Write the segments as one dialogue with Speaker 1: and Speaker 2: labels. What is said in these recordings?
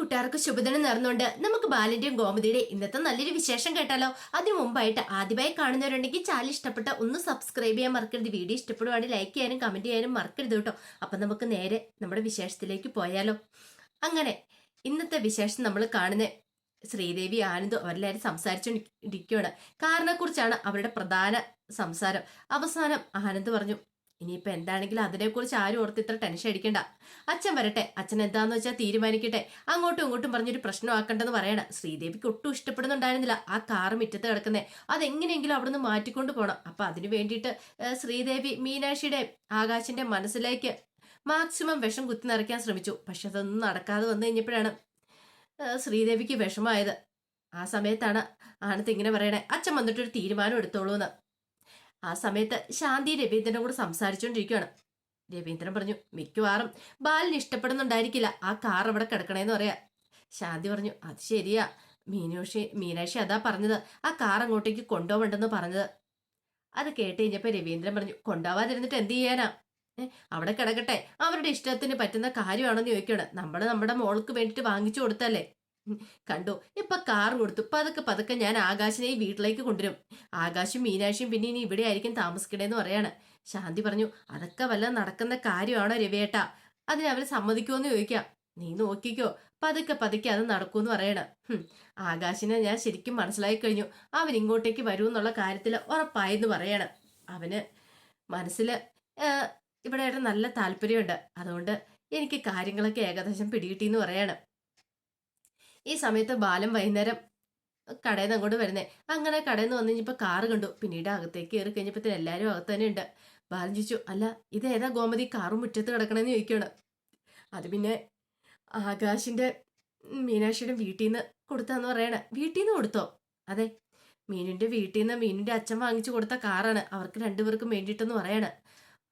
Speaker 1: കൂട്ടുകാർക്ക് ശുഭദിനം നേർന്നുകൊണ്ട് നമുക്ക് ബാലിന്റെയും ഗോമതിയുടെ ഇന്നത്തെ നല്ലൊരു വിശേഷം കേട്ടാലോ? അതിനു മുമ്പായിട്ട് ആദ്യമായി കാണുന്നവരുണ്ടെങ്കിൽ ചാനൽ ഇഷ്ടപ്പെട്ട ഒന്ന് സബ്സ്ക്രൈബ് ചെയ്യാൻ മറക്കരുത്. വീഡിയോ ഇഷ്ടപ്പെടുവാണെങ്കിൽ ലൈക്ക് ചെയ്യാനും കമന്റ് ചെയ്യാനും മറക്കരുത് കേട്ടോ. അപ്പൊ നമുക്ക് നേരെ നമ്മുടെ വിശേഷത്തിലേക്ക് പോയാലോ? അങ്ങനെ ഇന്നത്തെ വിശേഷം നമ്മൾ കാണുന്ന ശ്രീദേവി ആനന്ദും അവരെല്ലാവരും സംസാരിച്ചുകൊണ്ടിരിക്കുകയാണ് കാറിനെ കുറിച്ചാണ് അവരുടെ പ്രധാന സംസാരം. അവസാനം ആനന്ദ് പറഞ്ഞു ഇനിയിപ്പോ എന്താണെങ്കിലും അതിനെക്കുറിച്ച് ആരും ഓർത്ത് ഇത്ര ടെൻഷൻ അടിക്കണ്ട. അച്ഛൻ വരട്ടെ. അച്ഛൻ എന്താന്ന് വെച്ചാൽ തീരുമാനിക്കട്ടെ. അങ്ങോട്ടും ഇങ്ങോട്ടും പറഞ്ഞൊരു പ്രശ്നമാക്കണ്ടെന്ന് പറയണം. ശ്രീദേവിക്ക് ഒട്ടും ഇഷ്ടപ്പെടുന്നുണ്ടായിരുന്നില്ല. ആ കാറ് മുറ്റത്ത് കിടക്കുന്നേ. അതെങ്ങനെയെങ്കിലും അവിടുന്ന് മാറ്റിക്കൊണ്ട് പോകണം അപ്പൊ അതിനു വേണ്ടിയിട്ട് ശ്രീദേവി മീനാക്ഷിയുടെ ആകാശിന്റെ മനസ്സിലേക്ക് മാക്സിമം വിഷം കുത്തി നിറയ്ക്കാൻ ശ്രമിച്ചു. പക്ഷെ അതൊന്നും നടക്കാതെ വന്നു കഴിഞ്ഞപ്പോഴാണ് ശ്രീദേവിക്ക് വിഷമായത്. ആ സമയത്താണ് ആണത്ത് ഇങ്ങനെ പറയണേ. അച്ഛൻ വന്നിട്ടൊരു തീരുമാനം എടുത്തോളൂ എന്ന് ആ സമയത്ത് ശാന്തി രവീന്ദ്രന്റെ കൂടെ സംസാരിച്ചുകൊണ്ടിരിക്കുകയാണ് രവീന്ദ്രൻ പറഞ്ഞു മിക്കവാറും ബാലിന് ഇഷ്ടപ്പെടുന്നുണ്ടായിരിക്കില്ല. ആ കാർ അവിടെ കിടക്കണേന്ന് പറയാ ശാന്തി പറഞ്ഞു അത് ശരിയാ. മീനൂഷി മീനാക്ഷി അതാ പറഞ്ഞത്. ആ കാർ അങ്ങോട്ടേക്ക് കൊണ്ടുപോകണ്ടെന്ന് പറഞ്ഞത്. അത് കേട്ട് കഴിഞ്ഞപ്പോ രവീന്ദ്രൻ പറഞ്ഞു കൊണ്ടുപോവാതിരുന്നിട്ട് എന്ത് ചെയ്യാനാ? അവിടെ കിടക്കട്ടെ. അവരുടെ ഇഷ്ടത്തിന് പറ്റുന്ന കാര്യമാണെന്ന് ചോദിക്കുകയാണ് നമ്മൾ നമ്മുടെ മോൾക്ക് വേണ്ടിയിട്ട് വാങ്ങിച്ചു കൊടുത്തല്ലേ കണ്ടു. ഇപ്പൊ കാർ കൊടുത്തു. പതുക്കെ പതുക്കെ ഞാൻ ആകാശിനെ വീട്ടിലേക്ക് കൊണ്ടുവരും. ആകാശും മീനാക്ഷിയും പിന്നെ ഇനി ഇവിടെ ആയിരിക്കും താമസിക്കണേന്ന് പറയാണ്. ശാന്തി പറഞ്ഞു അതൊക്കെ വല്ല നടക്കുന്ന കാര്യമാണോ രവിയേട്ടാ? അതിന് അവർ സമ്മതിക്കുമോന്ന് ചോദിക്കാം. നീ നോക്കിക്കോ. പതുക്കെ പതുക്കെ അത് നടക്കൂന്ന് പറയണം. ആകാശിനെ ഞാൻ ശരിക്കും മനസ്സിലായി കഴിഞ്ഞു. അവൻ ഇങ്ങോട്ടേക്ക് വരൂ എന്നുള്ള കാര്യത്തിൽ ഉറപ്പായെന്ന് പറയണം. അവന് മനസ്സിൽ ഇവിടെ നല്ല താല്പര്യമുണ്ട്. അതുകൊണ്ട് എനിക്ക് കാര്യങ്ങളൊക്കെ ഏകദേശം പിടികിട്ടിയെന്ന് പറയാണ്. ഈ സമയത്ത് ബാലൻ വൈകുന്നേരം കടയിൽ നിന്ന് അങ്ങോട്ട് വരുന്നേ. അങ്ങനെ കടയിൽ നിന്ന് വന്നു കഴിഞ്ഞപ്പോൾ കാറ് കണ്ടു. പിന്നീട് അകത്തേക്ക് കയറി കഴിഞ്ഞപ്പോൾ എല്ലാവരും അകത്ത് തന്നെ ഉണ്ട്. ബാലൻ ചോദിച്ചു അല്ല ഇത് ഏതാ ഗോമതി? കാറും മുറ്റത്ത് കിടക്കണമെന്ന് ചോദിക്കുകയാണ് അത് പിന്നെ ആകാശിന്റെ ഉം, മീനാക്ഷിയുടെ വീട്ടിൽ നിന്ന് കൊടുത്താന്ന് പറയണേ. വീട്ടിൽ നിന്ന് കൊടുത്തോ? അതെ. മീനിന്റെ വീട്ടിൽ നിന്ന് മീനിന്റെ അച്ഛൻ വാങ്ങിച്ചു കൊടുത്ത കാറാണ്. അവർക്ക് രണ്ടുപേർക്കും വേണ്ടിയിട്ടെന്ന് പറയാണ്.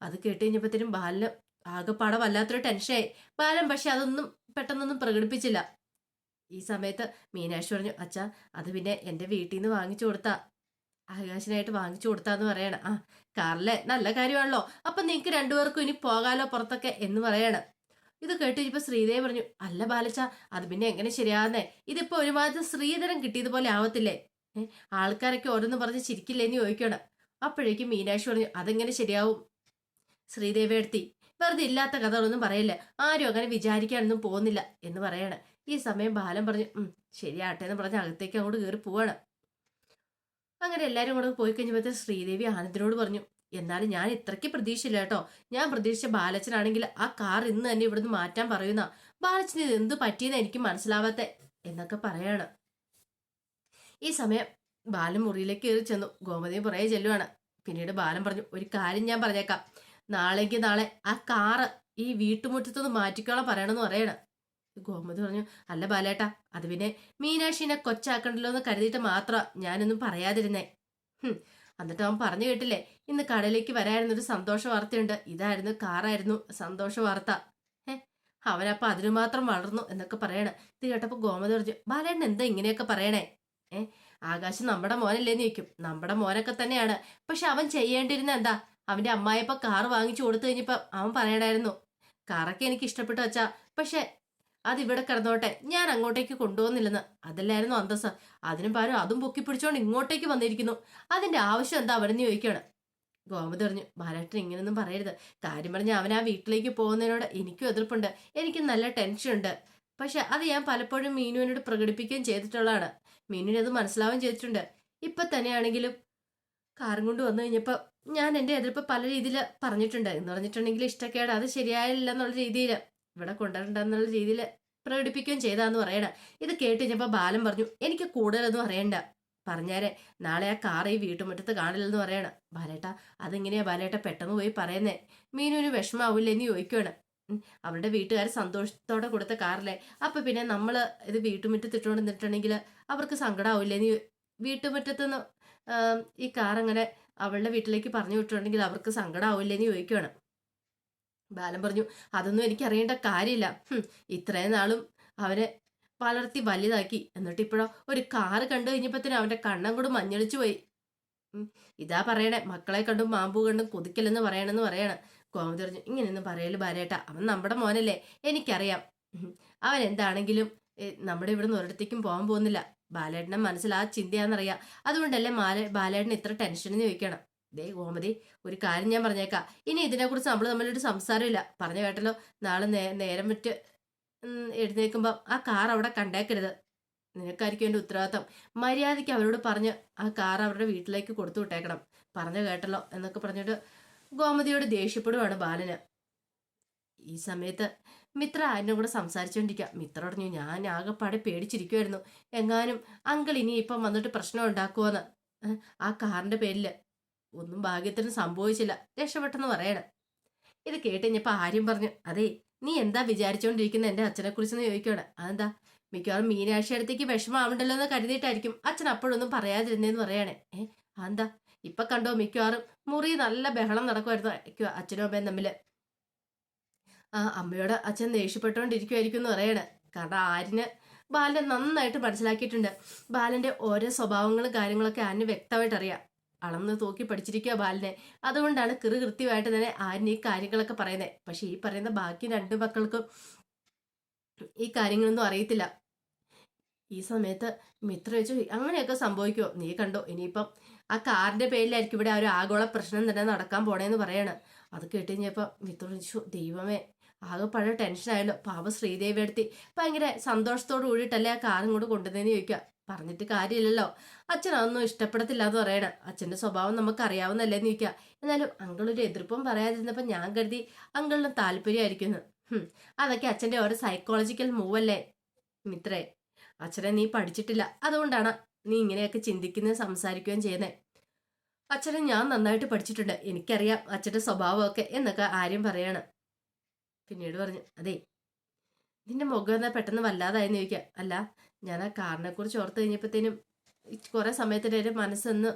Speaker 1: അത് കേട്ട് കഴിഞ്ഞപ്പോഴത്തേനും ബാലിന് ആകെപ്പാടെ വല്ലാത്തൊരു ടെൻഷനായി ബാലൻ പക്ഷെ അതൊന്നും പെട്ടെന്നൊന്നും പ്രകടിപ്പിച്ചില്ല. ഈ സമയത്ത് മീനാക്ഷി പറഞ്ഞു അച്ഛാ അത് പിന്നെ എന്റെ വീട്ടിൽ നിന്ന് വാങ്ങിച്ചു കൊടുത്താ. ആകാശിനായിട്ട് വാങ്ങിച്ചു കൊടുത്താന്ന് പറയണ. ആ കാറിലെ നല്ല കാര്യമാണല്ലോ. അപ്പൊ നിങ്ങൾക്ക് രണ്ടുപേർക്കും ഇനി പോകാലോ പുറത്തൊക്കെ എന്ന് പറയണം. ഇത് കേട്ട് ഇപ്പൊ ശ്രീദേവി പറഞ്ഞു അല്ല ബാലച്ച അത് പിന്നെ എങ്ങനെ ശരിയാവുന്നേ? ഇതിപ്പോ ഒരുമാതിരി ശ്രീധരൻ കിട്ടിയതുപോലെ ആവത്തില്ലേ? ആൾക്കാരൊക്കെ ഓരോന്ന് പറഞ്ഞ് ചിരിക്കില്ലേ എന്ന് ചോദിക്കണം അപ്പോഴേക്കും മീനാക്ഷി പറഞ്ഞു അതെങ്ങനെ ശരിയാവും? ശ്രീദേവി എടുത്തി വെറുതെ ഇല്ലാത്ത കഥകളൊന്നും പറയില്ല. ആരും അങ്ങനെ വിചാരിക്കാനൊന്നും പോകുന്നില്ല എന്ന് പറയാണ്. ഈ സമയം ബാലൻ പറഞ്ഞു ശരിയാട്ടെ എന്ന് പറഞ്ഞ് അകത്തേക്ക് അങ്ങോട്ട് കയറി പോവാണ്. അങ്ങനെ എല്ലാവരും കൂടെ പോയി കഴിഞ്ഞപ്പോഴത്തെ ശ്രീദേവി ആനന്ദിനോട് പറഞ്ഞു എന്നാലും ഞാൻ ഇത്രയ്ക്ക് പ്രതീക്ഷയില്ല കേട്ടോ. ഞാൻ പ്രതീക്ഷിച്ച ബാലച്ചനാണെങ്കിൽ ആ കാർ ഇന്ന് തന്നെ ഇവിടുന്ന് മാറ്റാൻ പറയുന്ന ബാലച്ചന് ഇത് എന്ത് പറ്റിയെന്ന് എനിക്ക് മനസ്സിലാവാത്ത എന്നൊക്കെ പറയാണ്. ഈ സമയം ബാലൻ മുറിയിലേക്ക് കയറി ചെന്നു. ഗോമതി പുറകെ ചെല്ലുവാണ്. പിന്നീട് ബാലൻ പറഞ്ഞു ഒരു കാര്യം ഞാൻ പറഞ്ഞേക്കാം. നാളേക്ക് നാളെ ആ കാറ് ഈ വീട്ടുമുറ്റത്തുനിന്ന് മാറ്റിക്കോളാൻ പറയണമെന്ന് പറയണം. ഗോമതി പറഞ്ഞു അല്ല ബാലേട്ടാ അത് പിന്നെ മീനാക്ഷിനെ കൊച്ചാക്കണ്ടല്ലോ എന്ന് കരുതിയിട്ട് മാത്രം ഞാനൊന്നും പറയാതിരുന്നേ. എന്നിട്ട് അവൻ പറഞ്ഞു കേട്ടില്ലേ ഇന്ന് കടയിലേക്ക് വരായിരുന്നൊരു സന്തോഷ വാർത്തയുണ്ട്. ഇതായിരുന്നു കാറായിരുന്നു സന്തോഷ വാർത്ത. ഏഹ് അവനപ്പൊ അതിനു മാത്രം വളർന്നു എന്നൊക്കെ പറയണേ. ഇത് കേട്ടപ്പോ ഗോമതി പറഞ്ഞു ബാലേട്ടൻ എന്താ ഇങ്ങനെയൊക്കെ പറയണേ? ഏ ആകാശം നമ്മുടെ മോനല്ലേന്ന് ചോദിക്കും. നമ്മുടെ മോനൊക്കെ തന്നെയാണ്. പക്ഷെ അവൻ ചെയ്യേണ്ടിരുന്ന എന്താ? അവന്റെ അമ്മായിപ്പ കാറ് വാങ്ങിച്ചു കൊടുത്തു കഴിഞ്ഞപ്പോ അവൻ പറയണായിരുന്നു. കാറൊക്കെ എനിക്ക് ഇഷ്ടപ്പെട്ടു വച്ചാ. പക്ഷെ അത് ഇവിടെ കിടന്നോട്ടെ. ഞാൻ അങ്ങോട്ടേക്ക് കൊണ്ടുപോകുന്നില്ലെന്ന് അതല്ലായിരുന്നു അന്തസ് അതിനും പാരും അതും പൊക്കി പിടിച്ചോണ്ട് ഇങ്ങോട്ടേക്ക് വന്നിരിക്കുന്നു. അതിന്റെ ആവശ്യം എന്താ അവരെന്ന് ചോദിക്കുകയാണ് ഗോമതി പറഞ്ഞു ബാലേട്ടൻ ഇങ്ങനെയൊന്നും പറയരുത്. കാര്യം പറഞ്ഞ അവൻ ആ വീട്ടിലേക്ക് പോകുന്നതിനോട് എനിക്കും എതിർപ്പുണ്ട്. എനിക്ക് നല്ല ടെൻഷൻ ഉണ്ട്. പക്ഷെ അത് ഞാൻ പലപ്പോഴും മീനുവിനോട് പ്രകടിപ്പിക്കുകയും ചെയ്തിട്ടുള്ളതാണ്. മീനുവിന് അത് മനസ്സിലാവുകയും ചെയ്തിട്ടുണ്ട്. ഇപ്പൊ തന്നെയാണെങ്കിലും കാറും കൊണ്ട് വന്നു കഴിഞ്ഞപ്പോൾ ഞാൻ എന്റെ എതിർപ്പ് പല രീതിയിൽ പറഞ്ഞിട്ടുണ്ട്. എന്ന് പറഞ്ഞിട്ടുണ്ടെങ്കിൽ ഇഷ്ടക്കേട് അത് ശരിയായില്ല എന്നുള്ള രീതിയിൽ ഇവിടെ കൊണ്ടുവരണ്ടെന്നുള്ള രീതിയിൽ പ്രകടിപ്പിക്കുകയും ചെയ്താന്ന് പറയണ. ഇത് കേട്ട് കഴിഞ്ഞപ്പോൾ ബാലൻ പറഞ്ഞു എനിക്ക് കൂടുതലൊന്നും അറിയണ്ട. പറഞ്ഞാരെ നാളെ ആ കാർ ഈ വീട്ടുമുറ്റത്ത് കാണില്ലെന്ന് പറയണ. ബാലേട്ട അതെങ്ങനെയാ ബാലേട്ട പെട്ടെന്ന് പോയി പറയുന്നേ? മീനുവിന് വിഷമാവില്ല എന്ന് ചോദിക്കുകയാണ് അവളുടെ വീട്ടുകാർ സന്തോഷത്തോടെ കൊടുത്ത കാറല്ലേ? അപ്പൊ പിന്നെ നമ്മൾ ഇത് വീട്ടുമുറ്റത്ത് ഇട്ടുകൊണ്ട് നിന്നിട്ടുണ്ടെങ്കിൽ അവർക്ക് സങ്കടമാവില്ലേ നീ വീട്ടുമുറ്റത്ത് ഈ കാർ അങ്ങനെ അവളുടെ വീട്ടിലേക്ക് പറഞ്ഞു വിട്ടിട്ടുണ്ടെങ്കിൽ അവർക്ക് സങ്കടമാവില്ലേ എന്ന് ചോദിക്കുകയാണ് ബാലൻ പറഞ്ഞു അതൊന്നും എനിക്ക് അറിയേണ്ട കാര്യമില്ല ഇത്രയും നാളും അവനെ വളർത്തി വലുതാക്കി എന്നിട്ട് ഇപ്പോഴോ ഒരു കാറ് കണ്ടു കഴിഞ്ഞപ്പോഴത്തേനും അവന്റെ കണ്ണം കൂടെ മഞ്ഞളിച്ചു പോയി. ഇതാ പറയണേ മക്കളെ കണ്ടും മാമ്പൂ കണ്ടും കൊതിക്കലെന്ന് പറയണെന്ന് പറയണ. കോമതി പറഞ്ഞു ഇങ്ങനെയൊന്നും പറയൽ ഭാരേട്ട അവൻ നമ്മുടെ മോനല്ലേ എനിക്കറിയാം. അവൻ എന്താണെങ്കിലും നമ്മുടെ ഇവിടെ നിന്ന് ഒരിടത്തേക്കും പോകാൻ പോകുന്നില്ല. ബാലേട്ടന്റെ മനസ്സിൽ ആ ചിന്തയാണെന്നറിയാം. അതുകൊണ്ടല്ലേ മാല ബാലേട്ടൻ ഇത്ര ടെൻഷൻ ചോദിക്കണം. ദേ ഗോമതി ഒരു കാര്യം ഞാൻ പറഞ്ഞേക്കാം. ഇനി ഇതിനെക്കുറിച്ച് നമ്മൾ തമ്മിലൊരു സംസാരമില്ല. പറഞ്ഞു കേട്ടല്ലോ നാളെ നേരം വിറ്റ് എഴുന്നേൽക്കുമ്പോൾ ആ കാർ അവിടെ കണ്ടേക്കരുത്. നിനക്കായിരിക്കും എന്റെ ഉത്തരവാദിത്തം. മര്യാദയ്ക്ക് അവരോട് പറഞ്ഞ് ആ കാർ അവരുടെ വീട്ടിലേക്ക് കൊടുത്തു വിട്ടേക്കണം. പറഞ്ഞു കേട്ടല്ലോ എന്നൊക്കെ പറഞ്ഞിട്ട് ഗോമതിയോട് ദേഷ്യപ്പെടുവാണ് ബാലന്. ഈ സമയത്ത് മിത്ര ആരിനും കൂടെ സംസാരിച്ചുകൊണ്ടിരിക്കുക മിത്ര പറഞ്ഞു ഞാൻ ആകെപ്പാടെ പേടിച്ചിരിക്കുമായിരുന്നു എങ്ങാനും അങ്കിൾ ഇനി ഇപ്പം വന്നിട്ട് പ്രശ്നം ഉണ്ടാക്കുമെന്ന് ആ കാറിന്റെ പേരിൽ. ഒന്നും ഭാഗ്യത്തിന് സംഭവിച്ചില്ല. രക്ഷപ്പെട്ടെന്ന് പറയണം. ഇത് കേട്ട് കഴിഞ്ഞപ്പോൾ ആര്യം പറഞ്ഞു അതെ നീ എന്താ വിചാരിച്ചുകൊണ്ടിരിക്കുന്ന എന്റെ അച്ഛനെ കുറിച്ചെന്ന് അതെന്താ? മിക്കവാറും മീനാക്ഷി അടുത്തേക്ക് വിഷമാവണ്ടല്ലോ എന്ന് കരുതിയിട്ടായിരിക്കും അച്ഛൻ അപ്പോഴൊന്നും പറയാതിരുന്നേന്ന് പറയണേ. ഏ അതെന്താ? ഇപ്പൊ കണ്ടോ മിക്കവാറും മുറി നല്ല ബഹളം നടക്കുമായിരുന്നു അച്ഛനും അമ്മയും തമ്മിൽ ആ അമ്മയോട് അച്ഛൻ ദേഷ്യപ്പെട്ടുകൊണ്ടിരിക്കുമായിരിക്കും എന്ന് പറയണേ. കാരണം ആരിന് ബാലൻ നന്നായിട്ട് മനസ്സിലാക്കിയിട്ടുണ്ട്. ബാലന്റെ ഓരോ സ്വഭാവങ്ങളും കാര്യങ്ങളൊക്കെ ആന് വ്യക്തമായിട്ട് അറിയാം അളന്ന് തൂക്കി പഠിച്ചിരിക്കുക ബാലിനെ. അതുകൊണ്ടാണ് കൃ കൃത്യമായിട്ട് തന്നെ ആരിന് ഈ കാര്യങ്ങളൊക്കെ പറയുന്നത് പക്ഷെ ഈ പറയുന്ന ബാക്കി രണ്ട് മക്കൾക്കും ഈ കാര്യങ്ങളൊന്നും അറിയത്തില്ല. ഈ സമയത്ത് മിത്ര വെച്ചു അങ്ങനെയൊക്കെ സംഭവിക്കുമോ നീ കണ്ടോ? ഇനിയിപ്പം ആ കാറിന്റെ പേരിലായിരിക്കും ഇവിടെ ആ ഒരു ആഗോള പ്രശ്നം തന്നെ നടക്കാൻ പോണേന്ന് പറയാണ്. അത് കേട്ട് കഴിഞ്ഞപ്പോ മിത്ര ചോദിച്ചു ദൈവമേ ആകെ പഴയ ടെൻഷനായല്ലോ പാവ ശ്രീദേവി എടുത്തി. ഭയങ്കര സന്തോഷത്തോട് കൂടിയിട്ടല്ലേ ആ കാറും കൂടെ കൊണ്ടുവന്നേന്ന് ചോദിക്കുക. പറഞ്ഞിട്ട് കാര്യമില്ലല്ലോ. അച്ഛൻ അതൊന്നും ഇഷ്ടപ്പെടത്തില്ല എന്ന് പറയണം. അച്ഛന്റെ സ്വഭാവം നമുക്ക് അറിയാവുന്നല്ലേന്ന് ചോദിക്കുക. എന്നാലും അങ്കിൾ എതിർപ്പും പറയാതിരുന്നപ്പോൾ ഞാൻ കരുതി അങ്കിളിന് താല്പര്യമായിരിക്കുന്നു. അതൊക്കെ അച്ഛന്റെ ഓരോ സൈക്കോളജിക്കൽ മൂവല്ലേ മിത്രേ അച്ഛനെ നീ പഠിച്ചിട്ടില്ല. അതുകൊണ്ടാണ് നീ ഇങ്ങനെയൊക്കെ ചിന്തിക്കുകയും സംസാരിക്കുകയും ചെയ്യുന്നത് അച്ഛനെ ഞാൻ നന്നായിട്ട് പഠിച്ചിട്ടുണ്ട്. എനിക്കറിയാം അച്ഛന്റെ സ്വഭാവമൊക്കെ എന്നൊക്കെ ആര്യം പറയാണ്. പിന്നീട് പറഞ്ഞു അതെ നിന്റെ മുഖം എന്നാ പെട്ടെന്ന് വല്ലാതായെന്ന് ചോദിക്കാം. അല്ല ഞാൻ ആ കാറിനെ കുറിച്ച് ഓർത്ത് കഴിഞ്ഞപ്പോഴത്തേനും കുറേ സമയത്തിന്റെ എന്റെ മനസ്സൊന്ന്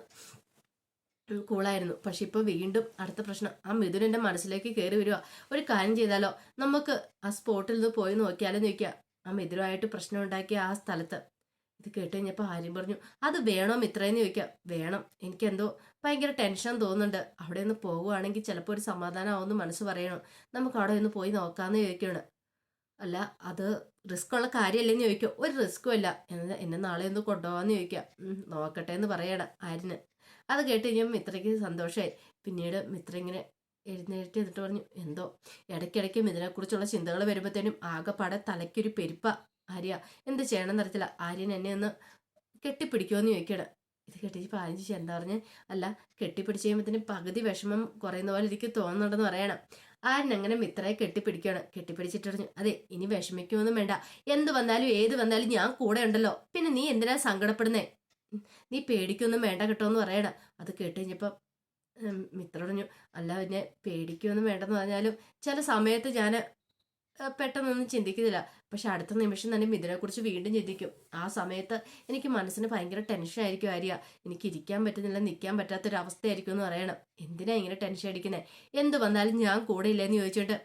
Speaker 1: കൂളായിരുന്നു. പക്ഷെ ഇപ്പോൾ വീണ്ടും അടുത്ത പ്രശ്നം ആ മിഥുൻ എന്റെ മനസ്സിലേക്ക് കയറി വരിക ഒരു കാര്യം ചെയ്താലോ? നമുക്ക് ആ സ്പോട്ടിൽ നിന്ന് പോയി നോക്കിയാലോ ചോദിക്കുക ആ മിഥുനുമായിട്ട് പ്രശ്നം ഉണ്ടാക്കിയ ആ സ്ഥലത്ത് ഇത് കേട്ട് കഴിഞ്ഞപ്പോൾ ആര്യം പറഞ്ഞു അത് വേണോ മിത്രയെന്ന് ചോദിക്കാം. വേണം. എനിക്കെന്തോ ഭയങ്കര ടെൻഷൻ തോന്നുന്നുണ്ട്. അവിടെ ഒന്ന് പോകുവാണെങ്കിൽ ചിലപ്പോൾ ഒരു സമാധാനമാവുമെന്ന് മനസ്സ് പറയണം. നമുക്ക് അവിടെ ഒന്ന് പോയി നോക്കാമെന്ന് ചോദിക്കുകയാണ്. അല്ല അത് റിസ്ക് ഉള്ള കാര്യമല്ലെന്ന് ചോദിക്കാം. ഒരു റിസ്ക്കും അല്ല എന്നെ എന്നെ നാളെ ഒന്ന് കൊണ്ടുപോകാമെന്ന് ചോദിക്കാം നോക്കട്ടെ എന്ന് പറയണം ആര്യന്. അത് കേട്ട് കഴിഞ്ഞാൽ മിത്രയ്ക്ക് സന്തോഷമായി. പിന്നീട് മിത്ര ഇങ്ങനെ എഴുന്നേറ്റ് എന്നിട്ട് പറഞ്ഞു എന്തോ? ഇടയ്ക്കിടയ്ക്കും ഇതിനെക്കുറിച്ചുള്ള ചിന്തകൾ വരുമ്പോഴത്തേനും ആകെപ്പാടെ തലയ്ക്കൊരു പെരുപ്പ. ആര്യ എന്ത് ചെയ്യണം എന്നറിയത്തില്ല ആര്യൻ എന്നെ ഒന്ന് കെട്ടിപ്പിടിക്കുമെന്ന് ചോദിക്കണം ഇത് കെട്ടിച്ചപ്പോൾ ആര്യൻ ചേച്ചി എന്താ പറഞ്ഞ്? അല്ല കെട്ടിപ്പിടിച്ച് കഴിയുമ്പോഴത്തേന് പകുതി വിഷമം കുറയുന്ന പോലെ എനിക്ക് തോന്നുന്നുണ്ടെന്ന് പറയണം. ആര്യൻ അങ്ങനെ മിത്രയെ കെട്ടിപ്പിടിക്കുകയാണ്. കെട്ടിപ്പിടിച്ചിട്ട് പറഞ്ഞു അതെ ഇനി വിഷമിക്കുമൊന്നും വേണ്ട. എന്ത് വന്നാലും ഏത് വന്നാലും ഞാൻ കൂടെ ഉണ്ടല്ലോ. പിന്നെ നീ എന്തിനാ സങ്കടപ്പെടുന്നേ? നീ പേടിക്കൊന്നും വേണ്ട കേട്ടോ എന്ന് പറയണം. അത് കേട്ട് കഴിഞ്ഞപ്പോൾ മിത്ര പറഞ്ഞു അല്ല പിന്നെ പേടിക്കൊന്നും വേണ്ടെന്ന് പറഞ്ഞാലും ചില സമയത്ത് ഞാൻ പെട്ടെന്നൊന്നും ചിന്തിക്കുന്നില്ല. പക്ഷെ അടുത്ത നിമിഷം തന്നെ മിഥുനെക്കുറിച്ച് വീണ്ടും ചിന്തിക്കും. ആ സമയത്ത് എനിക്ക് മനസ്സിന് ഭയങ്കര ടെൻഷൻ ആയിരിക്കും ആര്യ. എനിക്ക് ഇരിക്കാൻ പറ്റുന്നില്ല നിൽക്കാൻ പറ്റാത്തൊരവസ്ഥയായിരിക്കും എന്ന് പറയണം. എന്തിനാ ഇങ്ങനെ ടെൻഷൻ അടിക്കുന്നത് എന്ത് വന്നാലും ഞാൻ കൂടെ ഇല്ലെന്ന് ചോദിച്ചിട്ട്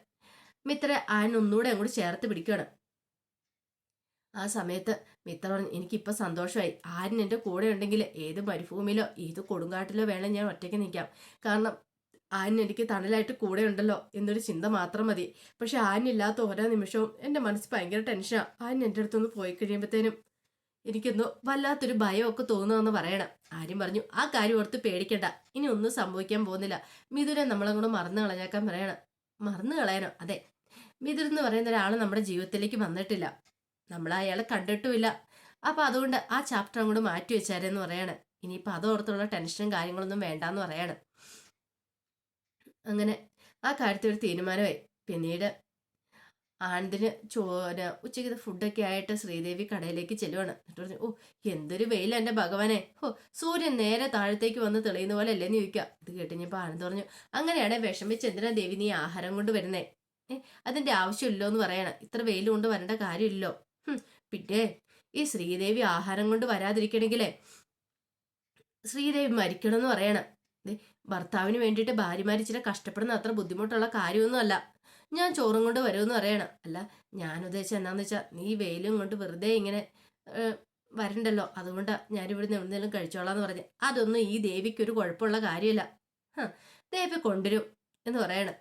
Speaker 1: മിത്ര ആൻ ഒന്നുകൂടെ അങ്ങോട്ട് ചേർത്ത് പിടിക്കുകയാണ്. ആ സമയത്ത് മിത്ര പറഞ്ഞു എനിക്കിപ്പോൾ സന്തോഷമായി. ആരും എന്റെ കൂടെ ഉണ്ടെങ്കിൽ ഏത് മരുഭൂമിയിലോ ഏത് കൊടുങ്കാട്ടിലോ വേണം ഞാൻ ഒറ്റയ്ക്ക് നിൽക്കാം. കാരണം ആനിന് എനിക്ക് തണലായിട്ട് കൂടെ ഉണ്ടല്ലോ എന്നൊരു ചിന്ത മാത്രം മതി. പക്ഷെ ആനില്ലാത്ത ഓരോ നിമിഷവും എന്റെ മനസ്സ് ഭയങ്കര ടെൻഷനാണ് ആൻ എന്റെ അടുത്തൊന്ന് പോയി കഴിയുമ്പോഴത്തേനും എനിക്കെന്തോ വല്ലാത്തൊരു ഭയമൊക്കെ തോന്നുമെന്ന് പറയണം. ആരും പറഞ്ഞു ആ കാര്യം ഓർത്ത് പേടിക്കണ്ട. ഇനി ഒന്നും സംഭവിക്കാൻ പോകുന്നില്ല. മിഥുനെ നമ്മളങ്ങോട് മറന്നു കളഞ്ഞേക്കാൻ പറയണം. മറന്നു കളയാനോ അതെ. മിഥുൻ എന്ന് പറയുന്ന ഒരാൾ നമ്മുടെ ജീവിതത്തിലേക്ക് വന്നിട്ടില്ല. നമ്മൾ അയാളെ കണ്ടിട്ടുമില്ല. അപ്പൊ അതുകൊണ്ട് ആ ചാപ്റ്റർ അങ്ങോട്ട് മാറ്റി വെച്ചാരെന്ന് പറയാണ്. ഇനിയിപ്പോൾ അതോർത്തുള്ള ടെൻഷനും കാര്യങ്ങളൊന്നും വേണ്ടാന്ന് പറയാണ്. അങ്ങനെ ആ കാര്യത്തിൽ ഒരു തീരുമാനമായി. പിന്നീട് ആനന്ദിന് ചോര ഉച്ചയ്ക്ക് ഫുഡൊക്കെ ആയിട്ട് ശ്രീദേവി കടയിലേക്ക് ചെല്ലുവാണ്. എന്നിട്ട് പറഞ്ഞു ഓ എന്തൊരു വെയിൽ എന്റെ ഭഗവാനെ. ഓ സൂര്യൻ നേരെ താഴത്തേക്ക് വന്ന് തെളിയുന്ന പോലെ അല്ലേന്ന് ചോദിക്കുക. ഇത് കേട്ടിഞ്ഞപ്പോൾ ആനന്ദ് പറഞ്ഞു അങ്ങനെയാണ് വിഷമിച്ച് എന്തിനാ ദേവി നീ ആഹാരം കൊണ്ട് വരുന്നേ? അതിന്റെ ആവശ്യമില്ലോ എന്ന് പറയണം. ഇത്ര വെയിൽ കൊണ്ട് വരേണ്ട കാര്യമില്ലോ. പിന്നെ ഈ ശ്രീദേവി ആഹാരം കൊണ്ട് വരാതിരിക്കണമെങ്കിലേ ശ്രീദേവി മരിക്കണം എന്ന് പറയണം. ഭർത്താവിന് വേണ്ടിയിട്ട് ഭാര്യമാർ ഇച്ചിരി കഷ്ടപ്പെടുന്ന അത്ര ബുദ്ധിമുട്ടുള്ള കാര്യമൊന്നുമല്ല. ഞാൻ ചോറും കൊണ്ട് വരുമെന്ന് പറയണം. അല്ല ഞാൻ ഉദ്ദേശിച്ചത് എന്താണെന്ന് വെച്ചാൽ നീ വെയിലും കൊണ്ട് വെറുതെ ഇങ്ങനെ വരണ്ടല്ലോ. അതുകൊണ്ടാണ് ഞാനിവിടുന്ന് കഴിച്ചോളാം കഴിച്ചോളാന്ന് പറഞ്ഞ്. അതൊന്നും ഈ ദേവിക്ക് ഒരു കുഴപ്പമുള്ള കാര്യമില്ല. ദേവി കൊണ്ടുവരും എന്ന് പറയണം.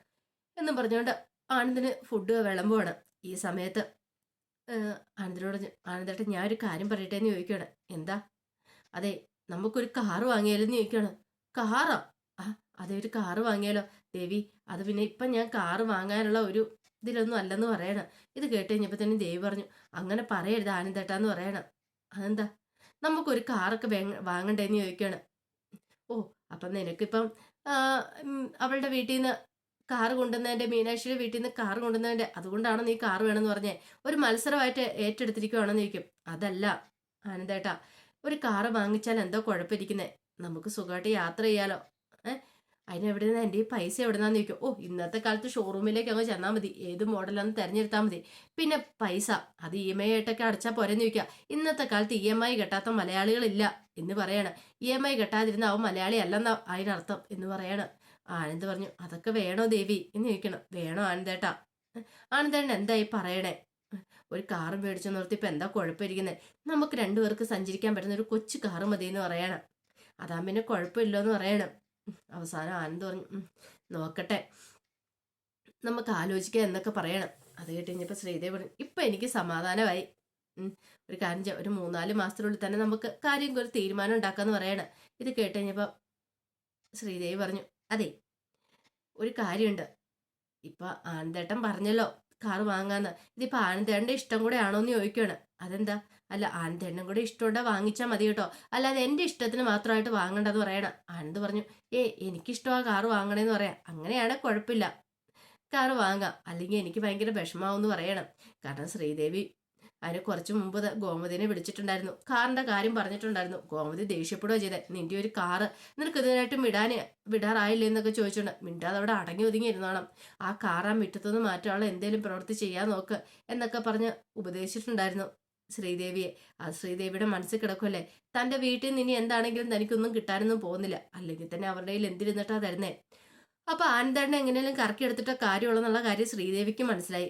Speaker 1: എന്നും പറഞ്ഞുകൊണ്ട് ആനന്ദിന് ഫുഡ് വിളമ്പുവാണ്. ഈ സമയത്ത് ആനന്ദനോട് ആനന്ദേട്ടൻ ഞാൻ ഒരു കാര്യം പറയട്ടെ എന്ന് ചോദിക്കുകയാണ് എന്താ? അതെ നമുക്കൊരു കാറ് വാങ്ങിയാലെന്ന് ചോദിക്കുകയാണ് കാറോ? ആ അതെ ഒരു കാറ് വാങ്ങിയാലോ? ദേവി അത് പിന്നെ ഇപ്പം ഞാൻ കാറ് വാങ്ങാനുള്ള ഒരു ഇതിലൊന്നും അല്ലെന്ന് പറയണം. ഇത് കേട്ട് കഴിഞ്ഞപ്പോൾ തന്നെ ദേവി പറഞ്ഞു അങ്ങനെ പറയരുത് ആനന്ദേട്ടാന്ന് പറയണം. അതെന്താ? നമുക്കൊരു കാറൊക്കെ വാങ്ങണ്ടേന്ന് ചോദിക്കുകയാണ് ഓ അപ്പം നിനക്കിപ്പം അവളുടെ വീട്ടിൽ നിന്ന് കാറ് കൊണ്ടുവന്നതിന്റെ മീനാക്ഷിയുടെ വീട്ടിൽ നിന്ന് കാറ് കൊണ്ടുവന്നതിന്റെ അതുകൊണ്ടാണ് നീ കാറ് വേണമെന്ന് പറഞ്ഞേ? ഒരു മത്സരമായിട്ട് ഏറ്റെടുത്തിരിക്കുവാണെന്ന് ചോദിക്കും. അതല്ല ആനന്ദേട്ടാ ഒരു കാറ് വാങ്ങിച്ചാൽ എന്തോ കുഴപ്പമിരിക്കുന്നേ. നമുക്ക് സുഖമായിട്ട് യാത്ര ചെയ്യാലോ. ഏഹ് അതിനെവിടെ നിന്ന്? എന്റെ ഈ പൈസ എവിടെ നിന്നാന്ന് ചോദിക്കും. ഓ ഇന്നത്തെ കാലത്ത് ഷോറൂമിലേക്ക് അങ്ങ് ചെന്നാൽ മതി. ഏത് മോഡലാണെന്ന് തിരഞ്ഞെടുത്താൽ മതി. പിന്നെ പൈസ. അത് ഇ എം ഐ ആയിട്ടൊക്കെ അടച്ചാൽ പോരെന്ന് ചോദിക്കുക ഇന്നത്തെ കാലത്ത് ഇ എം ഐ കെട്ടാത്ത മലയാളികളില്ല എന്ന് പറയാണ്. ഇ എം ഐ കെട്ടാതിരുന്ന അവൻ മലയാളി അല്ലെന്ന അതിനർത്ഥം എന്ന് പറയാണ്. ആനന്ദ് പറഞ്ഞു അതൊക്കെ വേണോ ദേവി? എന്ന് ചോദിക്കണം. വേണോ ആനന്ദേട്ടാ? ആനന്ദേട്ടൻ എന്തായി പറയണേ? ഒരു കാറ് മേടിച്ചു നിർത്തി ഇപ്പം എന്താ കുഴപ്പമിരിക്കുന്നത് നമുക്ക് രണ്ടുപേർക്ക് സഞ്ചരിക്കാൻ പറ്റുന്ന ഒരു കൊച്ചു കാറ് മതി എന്ന് പറയണം. അതാ പിന്നെ കുഴപ്പമില്ലെന്ന് പറയണം. അവസാനം ആനന്ദ് പറഞ്ഞു നോക്കട്ടെ. നമുക്ക് ആലോചിക്കാം എന്നൊക്കെ പറയണം. അത് കേട്ട് കഴിഞ്ഞപ്പോൾ ശ്രീദേവി പറഞ്ഞു ഇപ്പം എനിക്ക് സമാധാനമായി. ഒരു കാര്യം ഒരു മൂന്നാൽ മാസത്തിനുള്ളിൽ തന്നെ നമുക്ക് കാര്യം ഒരു തീരുമാനം ഉണ്ടാക്കാന്ന് പറയണം. ഇത് കേട്ട് കഴിഞ്ഞപ്പോൾ ശ്രീദേവി പറഞ്ഞു അതെ ഒരു കാര്യമുണ്ട്. ഇപ്പം ആനന്ദേട്ടൻ പറഞ്ഞല്ലോ കാറ് വാങ്ങാന്ന്. ഇതിപ്പോ ആനന്ദേണ്ട ഇഷ്ടം കൂടെ ആണോ എന്ന് ചോദിക്കുകയാണ് അതെന്താ? അല്ല ആനന്ദേട്ടനും കൂടെ ഇഷ്ടമുണ്ടാ വാങ്ങിച്ചാൽ മതി കേട്ടോ. അല്ലാതെ എന്റെ ഇഷ്ടത്തിന് മാത്രമായിട്ട് വാങ്ങണ്ടെന്ന് പറയണം. ആനന്ദ് പറഞ്ഞു ഏ എനിക്കിഷ്ടമാണ് കാർ വാങ്ങണേന്ന് പറയാം. അങ്ങനെയാണ് കുഴപ്പമില്ല. കാർ വാങ്ങാം. അല്ലെങ്കിൽ എനിക്ക് ഭയങ്കര വിഷമാവെന്ന് പറയണം. കാരണം ശ്രീദേവി അതിന് കുറച്ചു മുമ്പ് ഗോമതിനെ വിളിച്ചിട്ടുണ്ടായിരുന്നു. കാറിന്റെ കാര്യം പറഞ്ഞിട്ടുണ്ടായിരുന്നു. ഗോമതി ദേഷ്യപ്പെടുകയോ ചെയ്തേ. നിന്റെ ഒരു കാറ് നിനക്ക് ഇതിനായിട്ടും വിടാന് വിടാറായില്ലേ എന്നൊക്കെ ചോദിച്ചോണ്ട്. മിണ്ടാതെ അവിടെ അടങ്ങി ഒതുങ്ങി ഇരുന്നോണം ആ ആ മുറ്റത്തുനിന്ന് മാറ്റാനുള്ള എന്തേലും പ്രവൃത്തി ചെയ്യാൻ നോക്ക് എന്നൊക്കെ പറഞ്ഞ് ഉപദേശിച്ചിട്ടുണ്ടായിരുന്നു ശ്രീദേവിയെ. ആ ശ്രീദേവിയുടെ മനസ്സിൽ കിടക്കുമല്ലേ തന്റെ വീട്ടിൽ നിന്ന് ഇനി എന്താണെങ്കിലും തനിക്കൊന്നും കിട്ടാനൊന്നും പോകുന്നില്ല. അല്ലെങ്കിൽ തന്നെ അവരുടെ കയ്യിൽ എന്തിരുന്നിട്ടാ തരുന്നേ? അപ്പൊ ആനന്ദാടിനെ എങ്ങനെയും കറക്കി എടുത്തിട്ട കാര്യമുള്ളെന്നുള്ള കാര്യം ശ്രീദേവിക്ക് മനസ്സിലായി.